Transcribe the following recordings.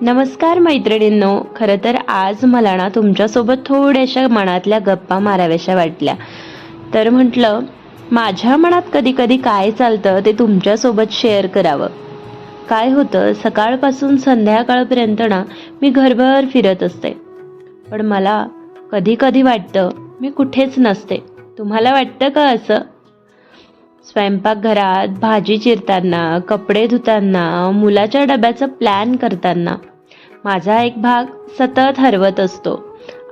नमस्कार मैत्रिणींनो खरं तर आज मला ना तुमच्यासोबत थोड्याशा मनातल्या गप्पा माराव्याशा वाटल्या. तर म्हटलं माझ्या मनात कधी कधी काय चालतं ते तुमच्यासोबत शेअर करावं. काय होतं सकाळपासून संध्याकाळपर्यंत ना मी घरभर फिरत असते. पण मला कधी कधी वाटतं मी कुठेच नसते. तुम्हाला वाटतं का असं? स्वयंपाकघरात भाजी चिरताना कपडे धुताना मुलाच्या डब्याचं प्लॅन करताना माझा एक भाग सतत हरवत असतो.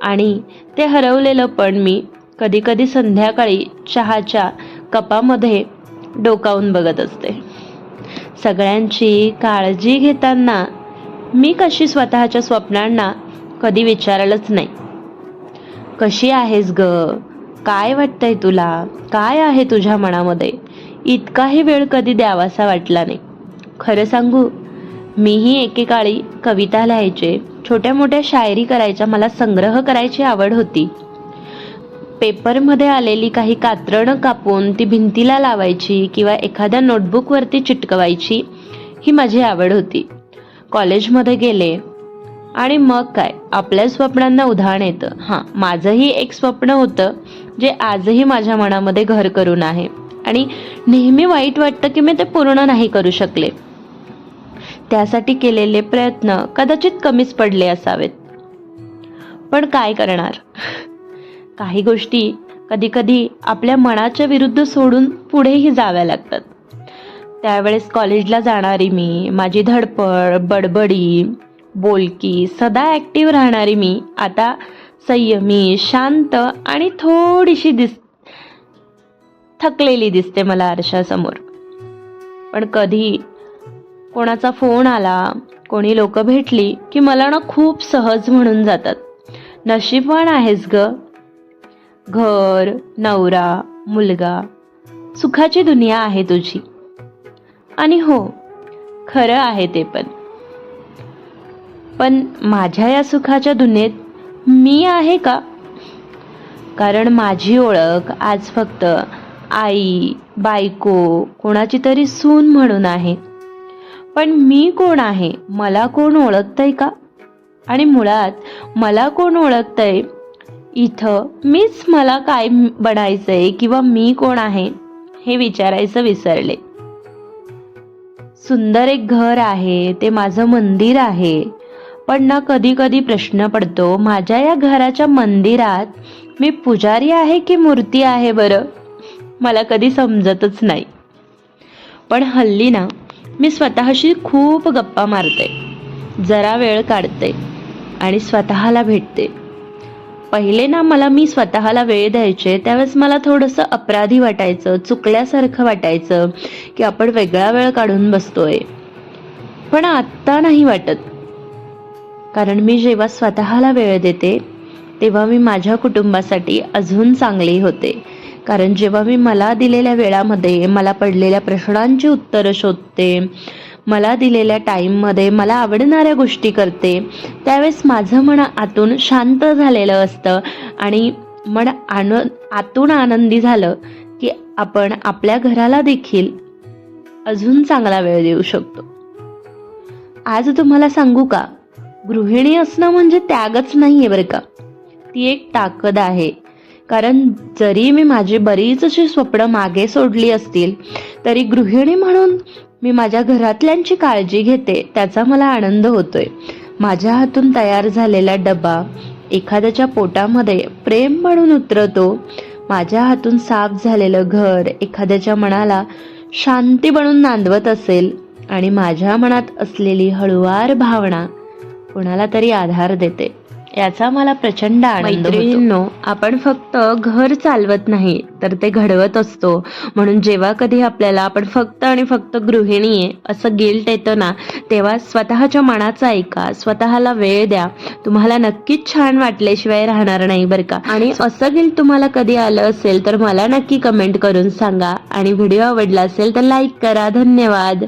आणि ते हरवलेलं पण मी कधीकधी संध्याकाळी चहाच्या कपामध्ये डोकावून बघत असते. सगळ्यांची काळजी घेताना मी कशी स्वतःच्या स्वप्नांना कधी विचारलंच नाही. कशी आहेस ग? काय वाटतंय तुला? काय आहे तुझ्या मनामध्ये? इतकाही वेळ कधी द्यावासा वाटला नाही. खरं सांगू मीही एकेकाळी कविता लिहायचे छोट्या मोठ्या शायरी करायच्या मला संग्रह करायची आवड होती. पेपरमध्ये आलेली काही कात्रणं कापून ती भिंतीला लावायची किंवा एखाद्या नोटबुकवरती चिटकवायची ही माझी आवड होती. कॉलेजमध्ये गेले. आणि मग काय? आपल्या स्वप्नांना उदाहरण येतं. हां माझंही एक स्वप्न होतं जे आजही माझ्या मनामध्ये घर करून आहे. आणि नेहमी वाईट वाटतं की मी ते पूर्ण नाही करू शकले. त्यासाठी केलेले प्रयत्न कदाचित कमीच पडले असावेत. पण काय करणार? काही गोष्टी कधीकधी आपल्या मनाच्या विरुद्ध सोडून पुढेही जाव्या लागतात. त्यावेळेस कॉलेजला जाणारी मी माझी धडपड बडबडी बोलकी सदा ॲक्टिव्ह राहणारी मी आता संयमी शांत आणि थोडीशी दिस थकलेली दिसते मला आरशासमोर. पण कधी कोणाचा फोन आला कोणी लोक भेटली की मला ना खूप सहज म्हणून जातात. नशीबवान आहेस ग. घर नवरा मुलगा सुखाची दुनिया आहे तुझी. आणि हो खरं आहे ते पण. पण माझ्या या सुखाच्या दुनियेत मी आहे का? कारण माझी ओळख आज फक्त आई बायको कोणाची तरी सून म्हणून आहे. पण मी कोण आहे मला कोण ओळखतंय का? आणि मुळात मला कोण ओळखतंय? इथं मीच मला काय बनायचंय किंवा मी कोण आहे हे विचारायचं विसरले. सुंदर एक घर आहे ते माझं मंदिर आहे. पण ना कधी कधी प्रश्न पडतो माझ्या या घराच्या मंदिरात मी पुजारी आहे की मूर्ती आहे बरं? मला कधी समजतच नाही. पण हल्ली ना मी स्वतःशी खूप गप्पा मारते. जरा वेळ काढते आणि स्वतःला भेटते. पहिले ना मला मी स्वतःला वेळ द्यायचे त्यावेळेस मला थोडंसं अपराधी वाटायचं चुकल्यासारखं वाटायचं की आपण वेगळा वेळ काढून बसतोय. पण आत्ता नाही वाटत. कारण मी जेव्हा स्वतःला वेळ देते तेव्हा मी माझ्या कुटुंबासाठी अजून चांगली होते. कारण जेव्हा मी मला दिलेल्या वेळामध्ये मला पडलेल्या प्रश्नांची उत्तरं शोधते मला दिलेल्या टाईममध्ये मला आवडणाऱ्या गोष्टी करते त्यावेळेस माझं मन आतून शांत झालेलं असतं आणि मन आन आतून आनंदी झालं की आपण आपल्या घराला देखील अजून चांगला वेळ देऊ शकतो. आज तुम्हाला सांगू का? गृहिणी असणं म्हणजे त्यागच नाही आहे बरं का. ती एक ताकद आहे. कारण जरी मी माझी बरीच अशी स्वप्न मागे सोडली असतील तरी गृहिणी म्हणून मी माझ्या घरातल्यांची काळजी घेते त्याचा मला आनंद होतोय. माझ्या हातून तयार झालेला डबा एखाद्याच्या पोटामध्ये प्रेम म्हणून उतरतो माझ्या हातून साफ झालेलं घर एखाद्याच्या मनाला शांती बनून नांदवत असेल आणि माझ्या मनात असलेली हळुवार भावना कोणाला तरी आधार देते. याचा मला प्रचंड आनंद आपण फक्त घर चालवत नाही तर ते घडवत असतो. म्हणून जेव्हा कधी आपल्याला आपण फक्त आणि फक्त गृहिणी आहे असं गिल्ट येतं ना तेव्हा स्वतःच्या मनाचं ऐका स्वतःला वेळ द्या. तुम्हाला नक्कीच छान वाटल्याशिवाय राहणार नाही बरं का. आणि असं गिल्ट तुम्हाला कधी आलं असेल तर मला नक्की कमेंट करून सांगा. आणि व्हिडिओ आवडला असेल तर लाईक करा. धन्यवाद.